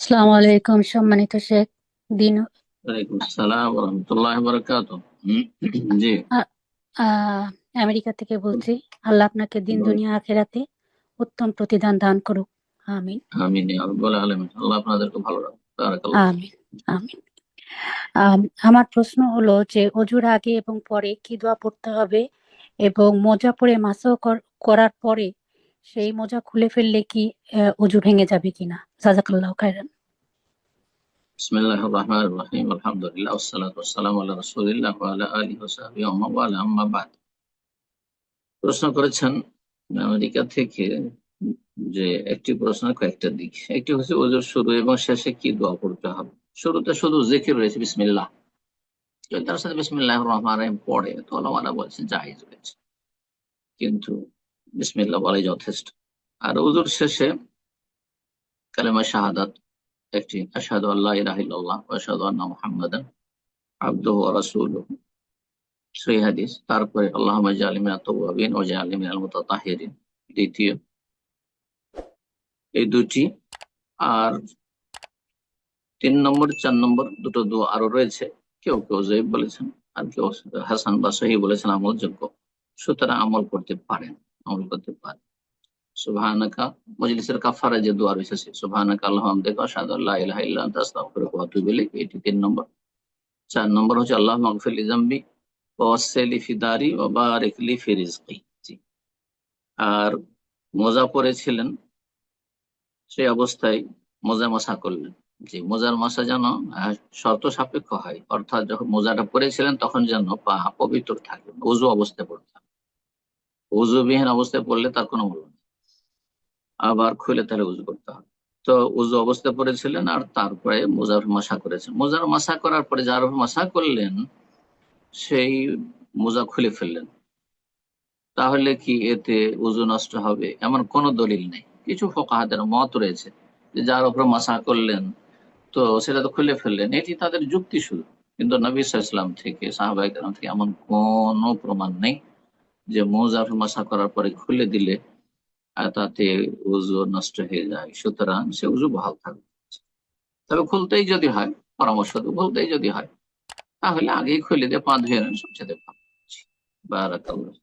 আসসালামু আলাইকুম সম্মানিত শেখ দিন। ওয়ালাইকুম আসসালাম রহমতুল্লাহ বারাকাত জি। আ- আহ, আমেরিকা থেকে বলছি আল্লাহ আপনাকে দিন দুনিয়া আখেরাতে উত্তম প্রতিদান দান করুক। আমিন। আমিন ইয়া রাব্বাল আলামিন। আল্লাহ আপনাদেরকে ভালো রাখুন বারাকাল্লাহ আমিন আমিন। আম, আমার প্রশ্ন হলো যে অজুর আগে এবং পরে কি দোয়া পড়তে হবে এবং মোজা পরে মাসাও কর- করার পরে সেই মোজা খুলে ফেললে কি অজু ভেঙে যাবে কিনা? জাজাকাল্লাহ খাইরান বিসমিল্লাহির আলহামদুলিল্লাহ আলিহি ওয়া সাহবিহি ওয়া মান ওয়ালা, আম্মা বাদ। প্রশ্ন করেছেন আমেরিকা থেকে যে একটি প্রশ্ন, কয়েকটা দিক। একটি হচ্ছে ওজোর শুরু এবং শেষে কি দোয়া হবে? শুরুতে শুধু জিকির রয়েছে, বিসমিল্লাহ। যদি তার সাথে বিসমিল্লাহির রহমানির রহিম পড়ে, তো ওলামারা বলছে জায়েজ রয়েছে। কিন্তু বিসমিল্লাহ বলাই যথেষ্ট। আর ওজোর শেষে কালেমা শাহাদাত একটি, আশহাদু আল্লাহ ওয়া আশহাদু আন্না মুহাম্মাদান আবদুহু সেই হাদিস। তারপরে জাআলনি মিনাত তাওয়াবিন ওয়া জাআলনি মিনাল দ্বিতীয়। এই দুটি আর তিন নম্বর, চার নম্বর দুটো দোয়া আরও রয়েছে। কেউ কেউ জয়ীব বলেছেন, আর কেউ হাসান বা সহি বলেছেন আমলযোগ্য। সুতরাং আমল করতে পারেন। আমল করতে পারেন সুবহানাকা, মজলিসের কাফারা যে দোয়া রয়েছে সে সুবহানাকা আল্লাহুম্মা হামদিকা আশহাদু আল্লা ইলাহা ইল্লা আনতা, আস্তাগফিরুকা ওয়া আতুবু ইলাইক। এটি তিন নম্বর। চার নম্বর আল্লাহ আর মোজা পরেছিলেন, সেই অবস্থায় মোজা মশা করলেন। জি, মোজার মশা যেন শর্ত সাপেক্ষ হয়। অর্থাৎ যখন মোজাটা পরেছিলেন, তখন যেন পা পবিত্র থাকে উজু অবস্থায় পড়তে হবে উজুবিহীন অবস্থায় পড়লে তার কোনো মূল্য নেই। আবার খুলে তাহলে উজু করতে হবে। তো উজু অবস্থায় পড়েছিলেন আর তারপরে মোজার মশা করেছেন। মোজার মশা করার পরে যার মশা করলেন, সেই মোজা খুলে ফেললেন। তাহলে কি এতে উজু নষ্ট হবে? এমন কোনো দলিল নেই। কিছু ফোকাহাদের মত রয়েছে যে যার উপর মাসা করলেন, তো সেটা তো খুলে ফেললেন। এটি তাদের যুক্তি শুধু। কিন্তু নবী ইসলাম থেকে সাহাবাই কালাম থেকে এমন কোনো প্রমাণ নেই। যে মোজাফ মাসা করার পরে খুলে দিলে তাতে উজু নষ্ট হয়ে যায়। সুতরাং সে উজু বহাল থাকবে। তবে খুলতেই যদি হয়, পরামর্শ দেবো, খুলতেই যদি হয়, তাহলে আগেই খুলে দিয়ে পা ধুয়ে নেন, সবচেয়ে ভালো। বারাকাল্লাহ।